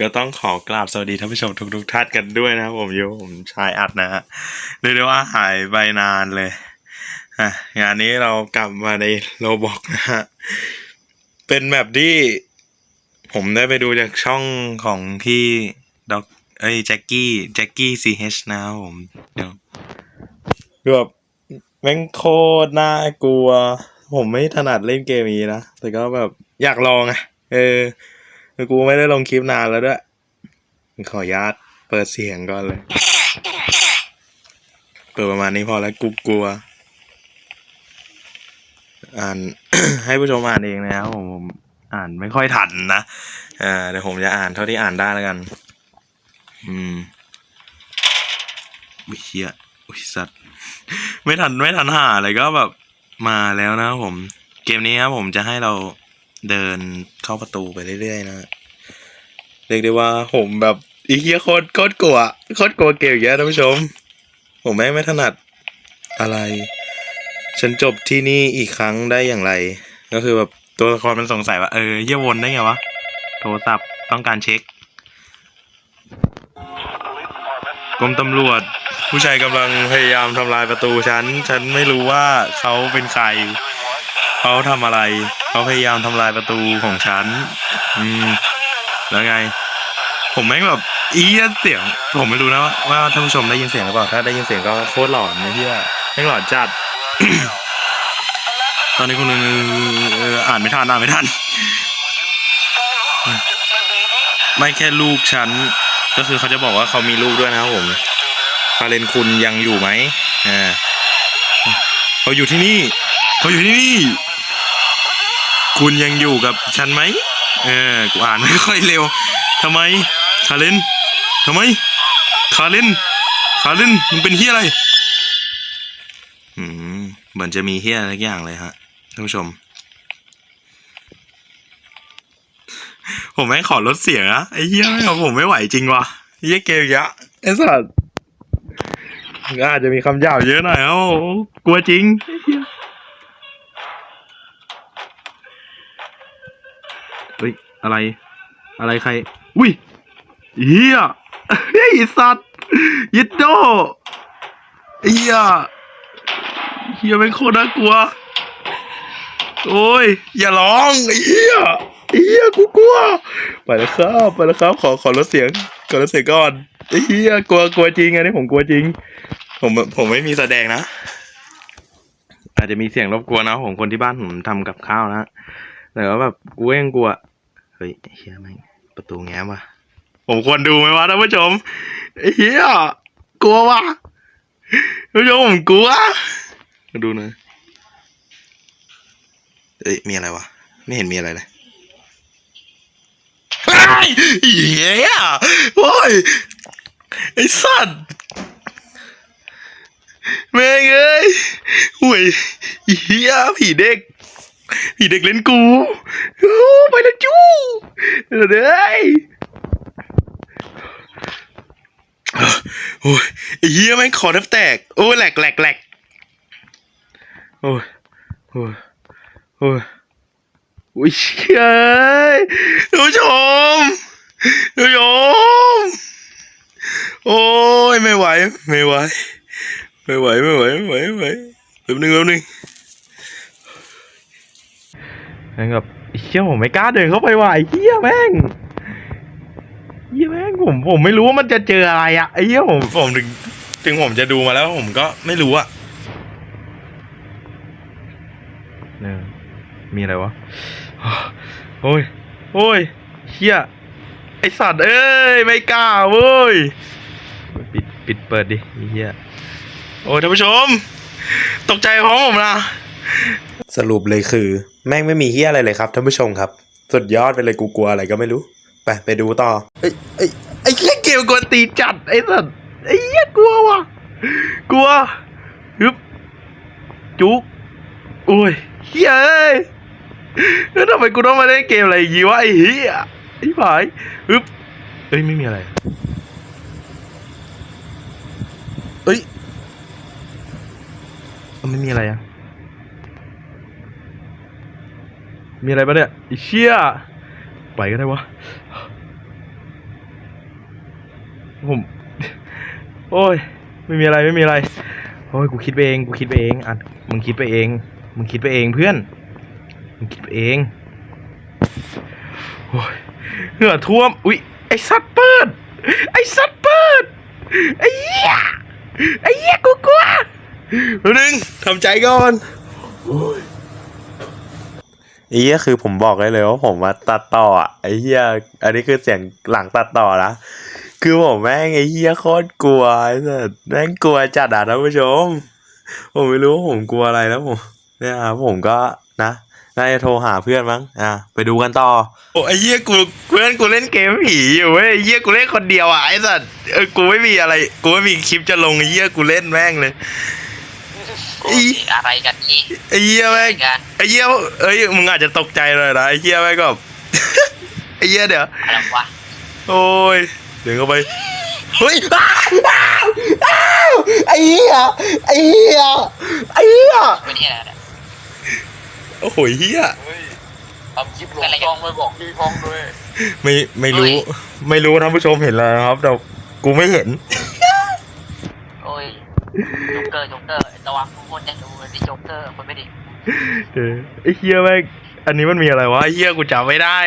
ก็ต้องขอกราบสวัสดีท่านผู้ชมทุกๆท่านกันด้วยนะครับผมโยผมชายอัดนะฮะเรียกได้ว่าหายไปนานเลยอะงานนี้เรากลับมาในโลบอกนะฮะเป็นแบบที่ผมได้ไปดูจากช่องของพี่ด็อกเอ้ยแจ็คกี้แจ็คกี้ซีเฮชนะครับผมเดี๋ยวคือแบบแม่งโคตรน่ากลัว ผมไม่ถนัดเล่นเกมนี้นะ แต่ก็แบบอยากลองอะเออ คือกูไม่ได้ลงคลิปนานแล้วด้วย ขออนุญาตเปิดเสียงก่อนเลย เปิดประมาณนี้พอแล้วกูกลัว อ่านให้ผู้ชมอ่านเองนะครับผมผมอ่านไม่ค่อยทันนะอ่าเดี๋ยวผมจะอ่านเท่าที่อ่านได้แล้วกัน อืมวิเชียอุยสัตว์ไม่ทันไม่ทันหาอะไรก็แบบมาแล้วนะครับผม เกมนี้ครับผมจะให้เรา เดินเข้าประตูไปเรื่อยๆนะเรียกได้ว่าผมแบบอีเหี้ยโคตรโคตรกลัวโคตรกลัวเกมอย่างเงี้ยท่านผู้ชม ผมไม่งไม่ถนัดอะไร ฉันจบที่นี่อีกครั้งได้อย่างไร ก็คือแบบตัวละครมันสงสัยว่าเออเหี้ยวนได้ไงวะโทรศัพท์ต้องการเช็คกรมตำรวจ ผู้ชายกำลังพยายามทำลายประตูฉัน ฉันไม่รู้ว่าเขาเป็นใคร เขาทำอะไร เขาพยายามทำลายประตูของฉัน อืม แล้วไง ผมแม่งแบบอีเหี้ยเสียง ผมไม่รู้นะว่าว่าท่านผู้ชมได้ยินเสียงหรือเปล่า ถ้าได้ยินเสียงก็โคตรหลอนนะพี่แม่งหลอนจัด ตอนนี้คุณเอออ่านไม่ทันอ่านไม่ทัน ไม่แค่ลูกฉัน ก็คือเขาจะบอกว่าเขามีลูกด้วยนะครับผมคาเรนคุณยังอยู่ไหมอ่าเขาอยู่ที่นี่ เขาอยู่ที่นี่ คุณยังอยู่กับฉันไหมเออกูอ่านไม่ค่อยเร็วทำไมคาเรนทำไมคาเรนคาเรนมึงเป็นเฮียอะไรอืมเหมือนจะมีเฮียอะไรอย่างเลยฮะท่านผู้ชม ผมไม่ขอลดเสียงนะไอ้เหี้ยไม่งผมไม่ไหวจริงวะเหี้ยเกมยะไอ้สัสก็อาจจะมีคำหยาบเยอะหน่อยเอ้ากลัวจริงไอ้ เฮ้ย อะไร อะไรใคร อุ้ยเฮียเฮ้ยไอสัตว์ยิดโดเฮียเฮียเป็นโคตรน่ากลัว โอ้ย อย่าร้องเหี้ยเหี้ยกูกลัว ไปแล้วครับไปแล้วครับ ขอขอลดเสียงขอลดเสียงก่อนเหี้ยกลัวกลัวจริงอันนี้ผมกลัวจริง ผมผมไม่มีแสดงนะ อาจจะมีเสียงรบกวนนะผมคนที่บ้านผมทำกับข้าวนะ แต่ว่าแบบกูก็ยังกลัวเฮ้ยไอ้เหี้ยแม่งประตูแง้มว่ะผมควรดูไหมวะท่านผู้ชมไอ้เหี้ยกลัวว่ะท่านผู้ชมผมกลัวมาดูหน่อยเอ้ยมีอะไรวะไม่เห็นมีอะไรเลยไอ้ยเหี้ยโอ้ยไอ้สัตว์แม่งเอ้ยห่วยเฮียผีเด็ก ผีเด็กเล่นกูโอ้ไปแล้วจู้เด้ยโอ้ยไอเฮียแม่งคอแทบแตก โอ้ยแหลกแหลกแหลกโอ้ยโอ้ยโอ้ยอุ้ยเชี่ยท่านผู้ชมทุกผู้ชมโอ้ยไม่ไหว ไม่ไหว ไม่ไหว ไม่ไหว ไม่ไหวไม่ไหวแป๊บนึงแป๊บนึง แม่งแบบเชี่ยผมไม่กล้าเดินเข้าไปว่ะไอ้เหี้ยแม่งเหี้ยแม่งผมผมไม่รู้ว่ามันจะเจออะไรอะไอ้เหี้ยผมผมถึงถึงผมจะดูมาแล้วผมก็ไม่รู้อะเนี่ยมีอะไรวะโอ้ยโอ้ยเฮียไอสัตว์เอ้ยไม่กล้าเว้ยปิดปิดเปิดดิเฮียโอ้ยท่านผู้ชม ตกใจพร้อมผมนะ สรุปเลยคือ แม่งไม่มีเฮี้ยอะไรเลยครับท่านผู้ชมครับ สุดยอดไปเลยกูกลัวอะไรก็ไม่รู้ ไปไปดูต่อไอ้ไอ้ไอ้เฮียเกมกวนตีจัดไอ้สัตว์ไอ้เฮี้ยกลัวว่ะกลัวฮึบจุกโอ้ยเฮี้ยเอ้ยแล้วทำไมกูต้องมาเล่นเกมอะไรอย่างงี้วะไอ้เหี้ยไอ้ผายอึ๊บเอ้ยไม่มีอะไรเอ้ยไม่มีอะไรอะ มีอะไรปะเนี่ยไอ้เชี่ยไปก็ได้วะ ผม โอ้ย ไม่มีอะไรไม่มีอะไร โอ้ย กูคิดไปเอง กูคิดไปเองอะมึงคิดไปเอง มึงคิดไปเองเพื่อน มึงคิดไปเอง โอ้ย เหงื่อท่วม อุ๊ย ไอสัตว์เปิด ไอสัตว์เปิด ไอ้เหี้ย ไอ้เหี้ย กูกลัวแป๊บนึงทำใจก่อนไอ้ เหี้ยคือผมบอกได้เลยว่าผมมาตัดต่ออะไอ้เหี้ยอันนี้คือเสียงหลังตัดต่อนะคือผมแม่งไอ้เหี้ยโคตรกลัวไอ้สัสแม่งกลัวจัดอะท่านผู้ชม ผมไม่รู้ว่าผมกลัวอะไรแล้วผมเนี่ยครับผมก็นะน่าจะโทรหาเพื่อนมั้ง อะ ไปดูกันต่อ โอ้ไอ้เหี้ยกูเพื่อนกูเล่นเกมผีอยู่เว้ยไอ้เหี้ยกูเล่นคนเดียวอะไอ้สัสเออกูไม่มีอะไร กูไม่มีคลิปจะลงไอ้เหี้ยกูเล่นแม่งเลย โอ้ยอะไรกันนี่ไอ้เหี้ยอะไรแม่งกันไอ้เหี้ยเอ้ยมึงอาจจะตกใจเลยนะไอ้เหี้ยแม่งก็ไอ้เหี้ยเดี๋ยวอะไรวะโอ้ยเดี๋ยวเข้าไปเฮ้ยอ้าวอ้าวอ้าวไอ้เหี้ยไอ้เหี้ยไอ้เหี้ยเป็นที่อะไรเนี่ยโอ้โหเหี้ยเฮ้ยทำคลิปลงช่องไม่บอกพี่พ้องด้วยไม่ไม่รู้ ไม่รู้ท่านผู้ชมเห็นแล้วนะครับแต่กูไม่เห็น โอ้ยโจ๊กเกอร์โจ๊กเกอร์ระวังทุกคนจะดูดิโจ๊กเกอร์คนไม่ดีเออไอ้เฮียแม่งอันนี้มันมีอะไรวะไอ้เฮียกูจำไม่ได้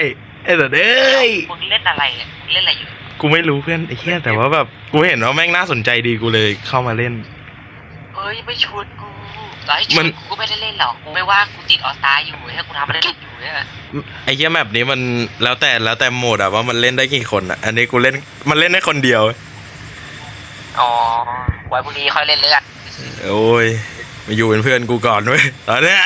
ไอ้แต่เอ้ยมึงเล่นอะไรเนี่ยมึงเล่นอะไรอยู่กูไม่รู้เพื่อนไอ้เฮียแต่ว่าแบบกูเห็นว่าแม่งน่าสนใจดีกูเลยเข้ามาเล่นเฮ้ยไม่ชวนกูต่อให้ชมัวนน กูก็ไม่ได้เล่นหรอกกูไม่ว่างกูติดออสตาอยู่ให้กูทำอะไรอยู่เนี่ยไอ้เฮียแบบนี้มันแล้วแต่แล้วแต่โหมดอะว่ามันเล่นได้กี่คนอะอันนี้กูเล่นมันเล่นได้คนเดียว อ๋อ ไว้พรุ่งนี้ค่อยเล่นเลือดโอ้ยมาอยู่เป็นเพื่อนกูก่อนเว้ยตอนเนี้ย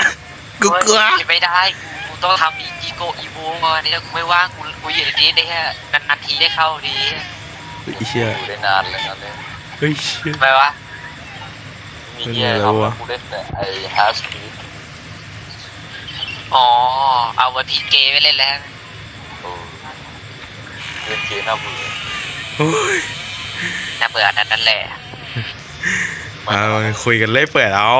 กูกลัวเฮ้ยไม่ได้กูต้องทำอีโกอีโวมาเนี่ยกูไม่ว่างกูกูอยู่ในนี้ได้แค่นานๆทีได้เข้าดีไอ้เชี่ยอยู่ได้นานเลยนะเนี่ยเฮ้ยเชี่ยทำไมวะมีเหี้ยเป็นไงทำวะให้กูเล่นแต่ไอ้ฮาร์สปีดอ๋อเอาวันพีเกไม่เล่นแล้วโอ้เล่นเกมน่าเบื่อโอ้ยน่าเบื่อนั่นนั่นแหละ เอาคุยกันเล่อยเปิดเอา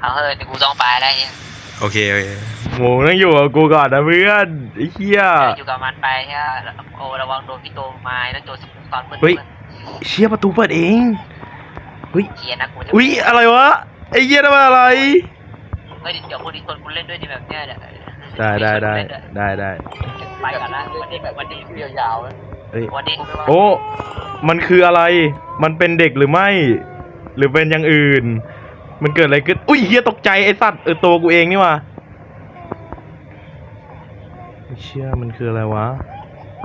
เอาเฮ้ยเดี๋ยวกูต้องไปแล้วเนี่ยโอเคโอเคหมูต้องอยู่กับกูก่อนนะเพื่อนไอ้เหี้ยอยู่กับมันไปใช่ไหมโอ้ระวังโดนพี่โตไม้แล้วโดนตอนมืดเฮ้ยเชี่ยประตูเปิดเองเฮ้ยเชียร์นะกูจะอุ้ยอะไรวะไอ้เหี้ยทำอะไรเฮ้ยเดี๋ยวพวกนี้ชวนกูเล่นด้วยดิแบบเนี้ยเดี๋ยวได้ได้ได้ได้ได้ไปกันละวันนี้วันนี้ชื่อยาวๆไหม เฮ้ยวันนี้โอ้มันคืออะไร มันเป็นเด็กหรือไม่ หรือเป็นอย่างอื่น มันเกิดอะไรขึ้น อุ้ยเฮียตกใจไอ้สัตว์เออตัวกูเองนี่ว่ะไอ้เชี่ยมันคืออะไรวะ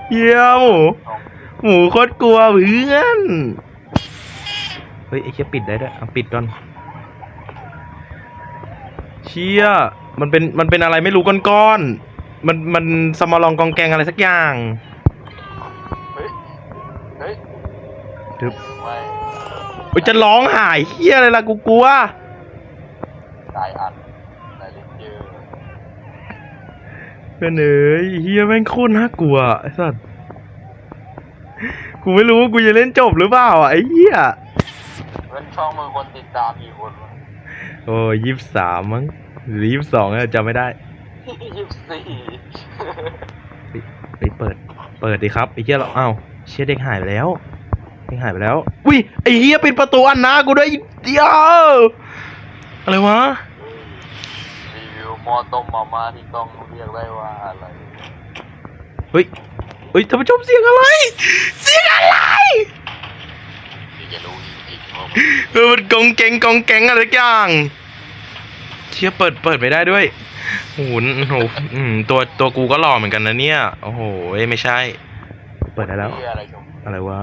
เฮียหมูหมูโคตรกลัวเพื่อน เฮ้ยไอ้เชี่ยปิดได้ด้วยเอาปิดก่อน เชี่ยมันเป็นมันเป็นอะไรไม่รู้ก้อนๆ มันมันสมอลองกองแกงอะไรสักอย่าง ทึบไม่โอ้ยจะร้องหายเฮียอะไรล่ะกูกลัวตายอัดตายเล่นเยอะเพื่อนเอ้ยเฮียแม่งโคตรน่ากลัวไอ้สัสกูไม่รู้ว่ากูจะเล่นจบหรือเปล่าอะไอ้เหี้ยเล่นช่องมือคนติดตามกี่คนวะโอ้ยี่สิบสามมั้งหรือยี่สิบสองจำไม่ได้ยี่สิบสี่ไปเปิด เปิดดิครับไอ้เหี้ยเราอ้าวเชี่ยเด็กหายไปแล้ว เด็กหายไปแล้วอุ้ยไอ้เหี้ยปิดประตูอันนากูด้วยเดียวอะไรวะรีวิวหมอต้มมาม่าที่ต้องเรียกได้ว่าอะไรเฮ้ยเฮ้ยท่านผู้ชมเสียงอะไร เสียงอะไรที่จะรู้จริงๆว่าเออมันกองแกงกองแกงอะไรสักอย่างเชี่ยเปิดเปิดไม่ได้ด้วยโอ้โหโอ้โหอืมตัวตัวกูก็หล่อเหมือนกันนะเนี่ย โอ้โหเอ้ยไม่ใช่ เปิดได้แล้วเหี้ยอะไรชมอะไรวะ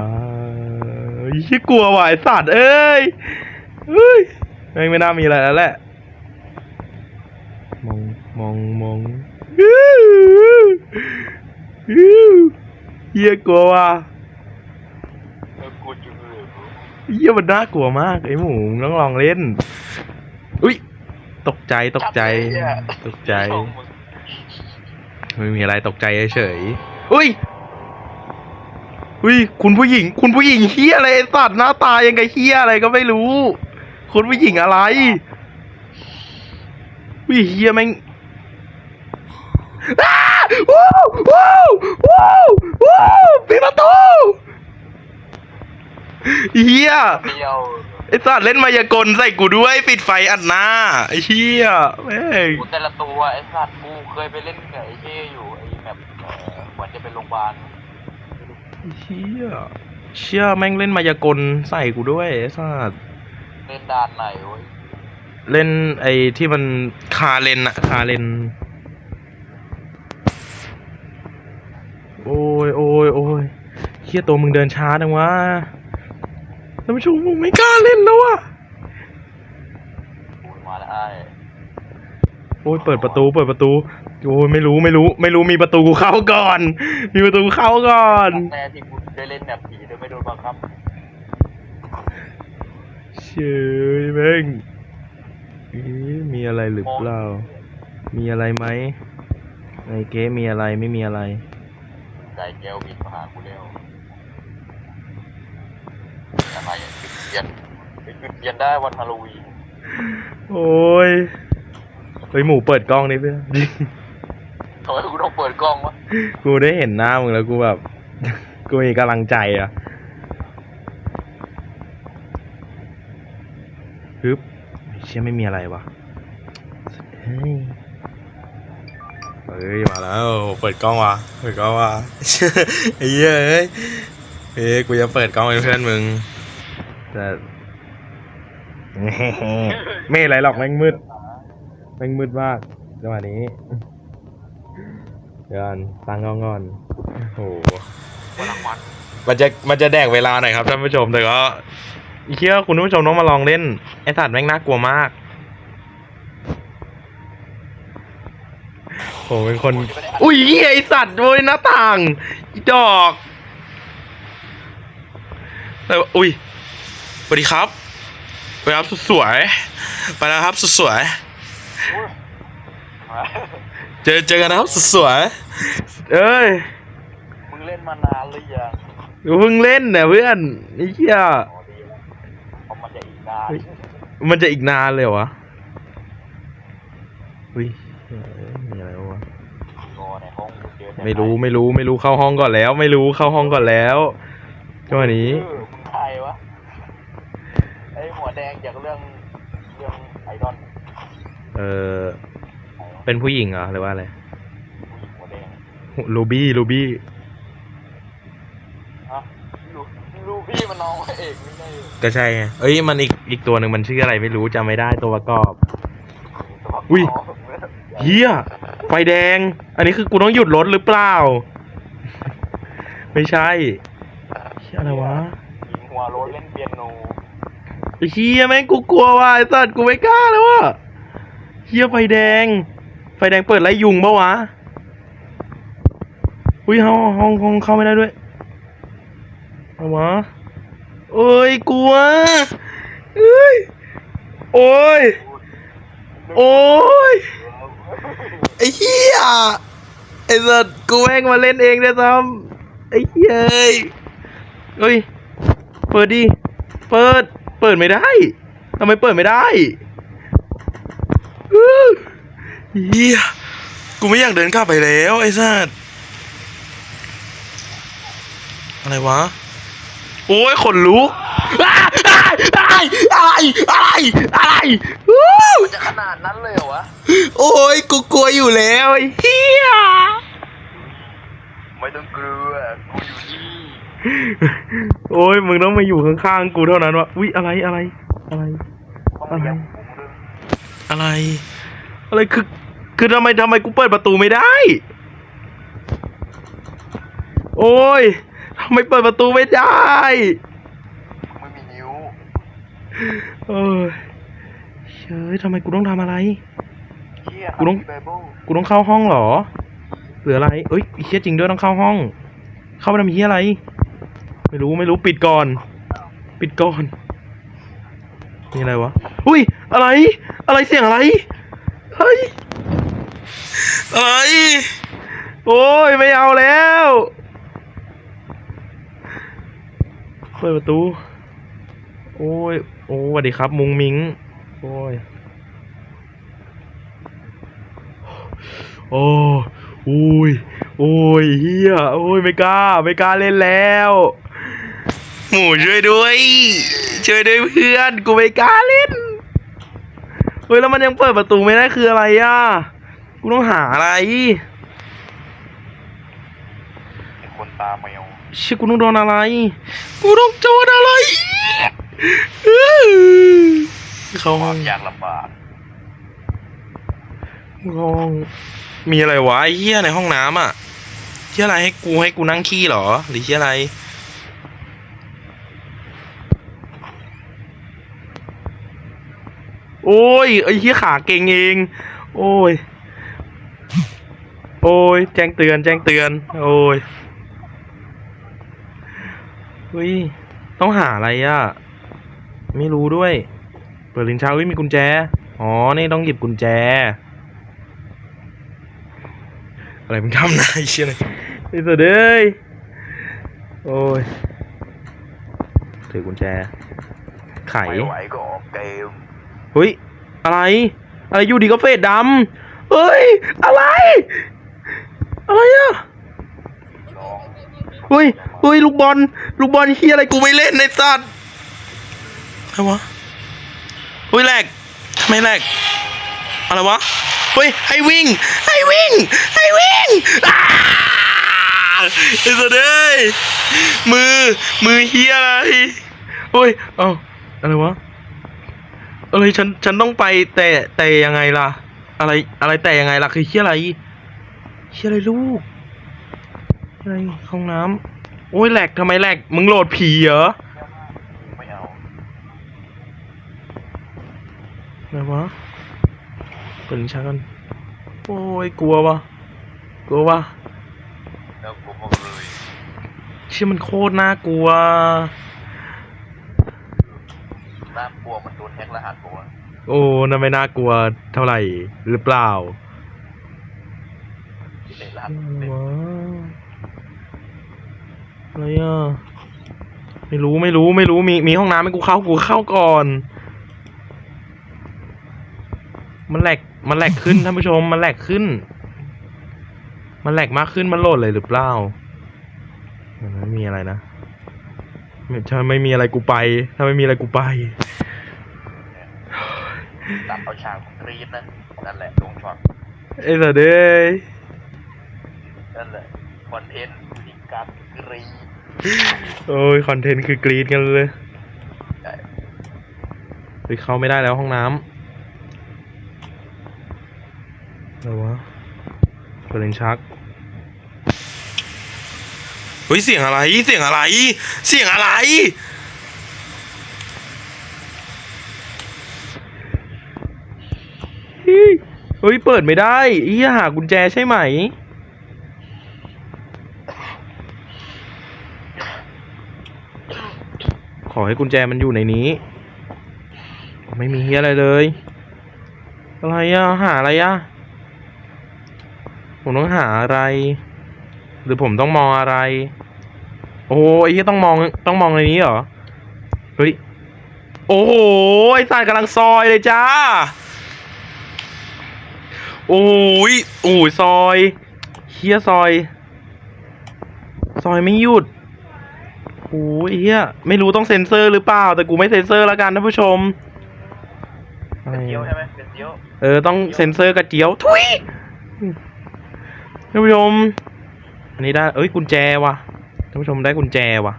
ยี่กลัวว่ะไอ้สัตว์เอ้ยเฮ้ยแม่งไม่น่ามีอะไรแล้วแหละ มองมองมองอื้ออื้อเฮียกลัวว่ะเออกูจุดเลยกูเฮียมันน่ากลัวมากไอ้หมูมึงต้องลองเล่น อุ้ยตกใจตกใจ ตกใจช่องมึงไม่มีอะไรตกใจเฉยๆอุ้ย อุ้ยคุณผู้หญิง คุณผู้หญิงเฮียอะไรไอ้สัตว์หน้าตายังไงเฮียอะไรก็ไม่รู้ คุณผู้หญิงอะไรวิเฮียแม่งอ้าว้าวว้วว้วว้ปิดประตูเฮียเดียวไอ้สัตว์เล่นมายากลใส่กูด้วยปิดไฟอัดหน้าไอ้เฮียแม่งกูแต่ละตัวไอ้สัตว์กูเคยไปเล่นกับไอ้เช่อยู่ไอ้แบบเออเหมือนจะเป็นโรงพยาบาล เฮียเชี่ยแม่งเล่นมายากลใส่กูด้วยไอ้สัตว์เล่นด่านไหนเว้ยเล่นไอ้ที่มันคาเลนอะคาเลน โอ้ยโอ้ยโอ้ยเฮียตัวมึงเดินช้าจังวะท่านผู้ชมมึงไม่กล้าเล่นแล้วอะกูมาแล้วไอ้โอ้ยเปิดประตูเปิดประตู โอ้ยไม่รู้ไม่รู้ ไม่รู้มีประตูเข้าก่อน มีประตูเข้าก่อนแม่ที่กูได้เล่นแบบผีโดยไม่โดนบังคับเชยแม่งเอ๊ะมีอะไรหรือเปล่า มีอะไรไหมในเก๊มีอะไรไม่มีอะไรไก่แก้วบินมาหากูเร็วอะไรอะจุดเทียนไปจุดเทียนได้วันฮาโลวีนโอ้ยเฮ้ยหมูเปิดกล้องนี่เพื่อน ทำไมกูต้องเปิดกล้องวะกูได้เห็นหน้ามึงแล้วกูแบบ กูมีกำลังใจอะฮึบเชี่ยไม่มีอะไรวะเฮ้ยเฮ้ยมาแล้วเปิดกล้องวะเปิดกล้องวะไอ้เหี้ยเอ้ยเฮ้ยกูจะเปิดกล้องเป็นเพื่อนมึงแต่ไม่อะไรหรอกแม่งมืดแม่งมืดมากจังหวะนี้ เดี๋ยวก่อนตั้งกล้องอนโอ้โหวันรางวัลมันจะมันจะแดกเวลาหน่อยครับท่านผู้ชมแต่ก็อีเคียคุณผู้ชมต้องมาลองเล่นไอสัตว์แม่งน่ากลัวมากโหเป็นคน อุ้ยเหี้ยไอสัตว์โวยหน้าต่างอีดอกแต่ว่าอุ้ยสวัสดีครับไปครับสุดสวยไปแล้วครับสุดสวย เจอเจอกันนะครับสุดสวยเอ้ยมึงเล่นมานานหรือยังกูเพิ่งเล่นเนี่ยเพื่อนไอ้เหี้ยอ๋อดีแล้วเพราะมันจะอีกนานเฮ้ยมันจะอีกนานเลยเหรอวะอุ้ยเอ้ยมีอะไรวะรอในห้องกูเจอแต่ไม่รู้ไม่รู้ไม่รู้เข้าห้องก่อนแล้ว ไม่รู้เข้าห้องก่อนแล้วจังหวะนี้ เออมึงใครวะไอ้หัวแดงจากเรื่องเรื่องไอดอลเออใครวะ เป็นผู้หญิงเหรอหรือว่าอะไรหัวแดงลูบี้ลูบี้ฮะลูลูพี่มันน้องพระเอกไม่ใช่เหรอก็ใช่ไงเอ้ยมันอีกอีกตัวหนึ่งมันชื่ออะไรไม่รู้จำไม่ได้ตัวประกอบ อุ้ย เฮียไฟแดง อันนี้คือกูต้องหยุดรถหรือเปล่า ไม่ใช่เฮียอะไรวะหญิงหัวโรถเล่นเปียโนไอ้เฮียแม่งกูกลัวว่ะไอ้สัตว์กูไม่กล้าแล้วว่ะเฮียไฟแดง ไฟแดงเปิดไล่ยุงปะวะ อุ้ยห้องห้องห้องเข้าไม่ได้ด้วยเอาวะเอ้ยกลัวเอ้ย โอ้ย โอ้ย ไอ้เฮียไอ้สัตว์กูแม่งมาเล่นเองเนี่ยซ้ำไอ้เฮียเอ้ยเฮ้ย เปิดดิ เปิด เปิดไม่ได้ ทำไมเปิดไม่ได้ เฮียกูไม่อยากเดินกลับไปแล้วไอ้สัตว์อะไรวะ โอ้ยขนลุกอ้าอ้ายอะไรอะไรอะไรอู้มันจะขนาดนั้นเลยเหรอวะ โอ้ยกูกลัวอยู่แล้วไอ้เฮียไม่ต้องกลัวกูอยู่นี่โอ้ยมึงต้องมาอยู่ข้างๆกูเท่านั้นวะอุ้ยอะไรอะไร อะไรต้องเลี้ยงกูด้วยอะไร อะไรคือ คือทำไมทำไมกูเปิดประตูไม่ได้ โอ้ยทำไมเปิดประตูไม่ได้ไม่มีนิ้วเออเฮ้ยทำไมกูต้องทำอะไรเฮียกูต้องไบเบิลกูต้องเข้าห้องเหรอหรืออะไรเอ้ยไอ้เฮียจริงด้วยต้องเข้าห้อง เข้าไปทำเฮียอะไร ไม่รู้ไม่รู้ปิดก่อน ปิดก่อนนี่อะไรวะ อุ้ย อะไร อะไรเสียงอะไร เฮ้ย อะไรโอ้ย ไม่เอาแล้วเปิดประตู โอ้ย โอ้สวัสดีครับ มุงมิง โอ้ย โอ้โอ้ย โอ้ยเฮียโอ้ย ไม่กล้า ไม่กล้าเล่นแล้ว หมูช่วยด้วย ช่วยด้วยเพื่อน กูไม่กล้าเล่น เฮ้ย แล้วมันยังเปิดประตูไม่ได้คืออะไรอะ กูต้องหาอะไรไอ้คนตาแมวเชี่ยกูต้องโดนอะไร กูต้องโดนอะไรเข้าคห้วาองมยากลำบากห้องมีอะไรวะไอ้เหี้ยในห้องน้ำอะเหี้ยอะไรให้กูให้กูนั่งขี้เหรอ หรือเหี้ยอะไรโอ้ยไอ้เหี้ยขาเก่งเอง โอ้ย โอ้ย แจ้งเตือน แจ้งเตือน โอ้ยเฮ้ย ต้องหาอะไรอะ ไม่รู้ด้วย เปิดลิ้นชักเฮ้ยมีกุญแจ อ๋อ นี่ต้องหยิบกุญแจ อะไรมึงทำนายเชี่ยเลยไอ้สัสเอ้ยโอ้ย ถือกุญแจ ไขไม่ไหวก็ออกเกมเฮ้ย อะไร อะไรอยู่ดีก็เฟดดำเฮ้ย อะไร อะไรอะองเฮ้ยเฮ้ยลูกบอล ลูกบอลเฮียอะไรกูไม่เล่นในสัตว์อะไรวะเฮ้ยแหลกทำไมแหลกอะไรวะเฮ้ยให้วิ่งให้วิ่งให้วิ่งอ้าไอ้สัตว์เอ้ยมือมือเฮียอะไรเฮ้ยเอ้าอะไรวะอะไรฉันฉันต้องไปแต่แต่ยังไงล่ะ อะไรอะไรแต่ยังไงล่ะคือเฮียอะไร เฮียอะไรลูก อะไรห้องน้ำโอ้ยแหลกทำไมแหลก มึงโหลดผีเหรอไม่เอาอะไรวะเปิดลิ้นชักกัน โอ้ยกลัววะกลัววะแล้วกูบอกเลยเชื่อมันโคตรน่ากลัว น่ากลัวมันโดนแฮกรหัสตัวโอ้นั่นไม่น่ากลัวเท่าไหร่หรือเปล่า ในรหัสอะไรเป็นวะอะไรอะไม่รู้ไม่รู้ไม่รู้มีมีห้องน้ำให้กูเข้ากูเข้าก่อน มันแหลกมันแหลกขึ้นท่านผู้ชม มันแหลกขึ้น มันแหลกมากขึ้นมันโหลดเลยหรือเปล่าไม่มีอะไรนะไม่ถ้าไม่มีอะไรกูไป ถ้าไม่มีอะไรกูไปตัดเอาฉากของกรีดนะนั่นแหละลงช็อตไอ้สัสเด้ย นั่นแหละคอนเทนต์อยู่ที่การกรีดโอ้ยคอนเทนต์คือกรีดกันเลยใช่ไปเข้าไม่ได้แล้วห้องน้ำอะไรวะเปิดเลนชักเฮ้ยเสียงอะไรเสียงอะไร เสียงอะไร เฮ้ยเฮ้ยเปิดไม่ได้อีหากุญแจใช่ไหม อให้กุญแจมันอยู่ในนี้ ไม่มีเฮียอะไรเลย อะไรอะหาอะไรอะผมต้องหาอะไร หรือผมต้องมองอะไร โอ้โหไอ้เฮียต้องมองต้องมองในนี้เหรอ เฮ้ย โอ้โหไอ้สัตว์กำลังซอยเลยจ้า โอ้ยโอ้ยซอยเฮียซอย ซอยไม่หยุด โอ้ยเฮียไม่รู้ต้องเซ็นเซอร์หรือเปล่า แต่กูไม่เซ็นเซอร์แล้วกันท่านผู้ชม เป็นเจียวใช่ไหมเป็นเจียวเออต้องเซ็นเซอร์กระเจียวทุยท่านผู้ชม อันนี้ได้ เอ้ยกุญแจว่ะท่านผู้ชมได้กุญแจว่ะ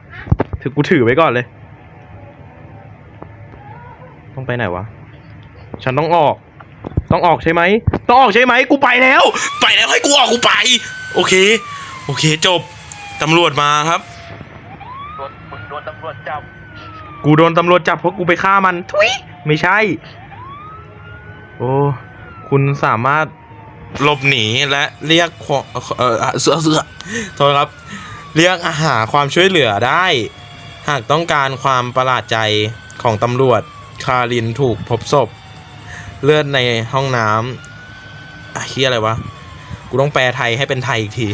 ถือกูถือไว้ก่อนเลย ต้องไปไหนวะ ฉันต้องออก ต้องออกใช่ไหม ต้องออกใช่ไหม กูไปแล้ว ไปแล้วให้กูออกกูไป โอเค โอเคจบ ตำรวจมาครับโด นมึงโดนตำรวจจับ กูโดนตำรวจจับเพราะกูไปฆ่ามัน ทุยไม่ใช่ โอ้ คุณสามารถหลบหนีและเรียกขวเออเสือเสือโทษครับ เรียกอาหาความช่วยเหลือได้ หากต้องการความประหลาดใจของตำรวจคารินถูกพบศพ เลือดในห้องน้ำอะเฮียอะไรวะ กูต้องแปลไทยให้เป็นไทยอีกที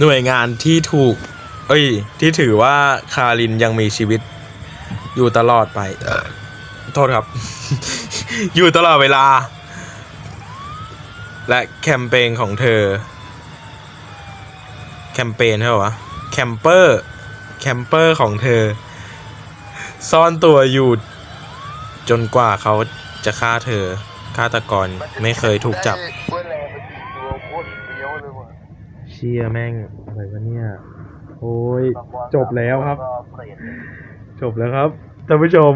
หน่วยงานที่ถูก เอ้ย ที่ถือว่าคารินยังมีชีวิต อยู่ตลอดไปเอ่อโทษครับ อยู่ตลอดเวลา และแคมเปญของเธอ แคมเปญใช่ปะวะแคมเปอร์ แคมเปอร์ของเธอ ซ่อนตัวอยู่ จนกว่าเขาจะฆ่าเธอฆาตกรไม่เคยถูกจับได้เว้ยแรงไปสี่ตัวโคตรเฟี้ยวเลยว่ะเชี่ยแม่งอะไรวะเนี่ย โอ้ยจบแล้วครับก็เปรตจบแล้วครับท่านผู้ชม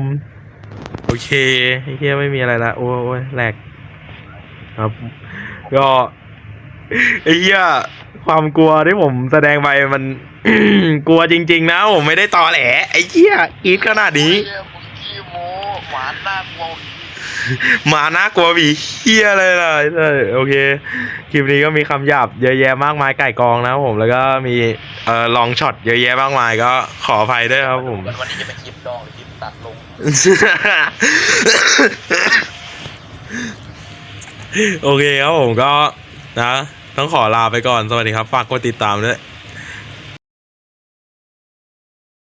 โอเคไอ้เฮียไม่มีอะไรละโอ้ยโอ้ยแหลกครับ ก็ไอ้เฮียความกลัวที่ผมแสดงไปมัน กลัวจริง ๆ นะผมไม่ได้ตอแหลไอ้เฮียกรีดขนาดนี้เหี้ยมึงขี้โม้หวานหน้ากลัวห มาน่ากลัวบีเฮียเลยล่ะเออโอเค คลิปนี้ก็มีคำหยาบเยอะแยะมากมายไก่กองนะครับผมแล้วก็มีเอ่อลองช็อตเยอะแยะมากมายก็ขออภัยด้วยครับผมวันนี้จะเป็นคลิปดองหรือคลิปตัดลง โอเคครับผมก็นะ ต้องขอลาไปก่อนสวัสดีครับ ฝากกดติดตามด้วย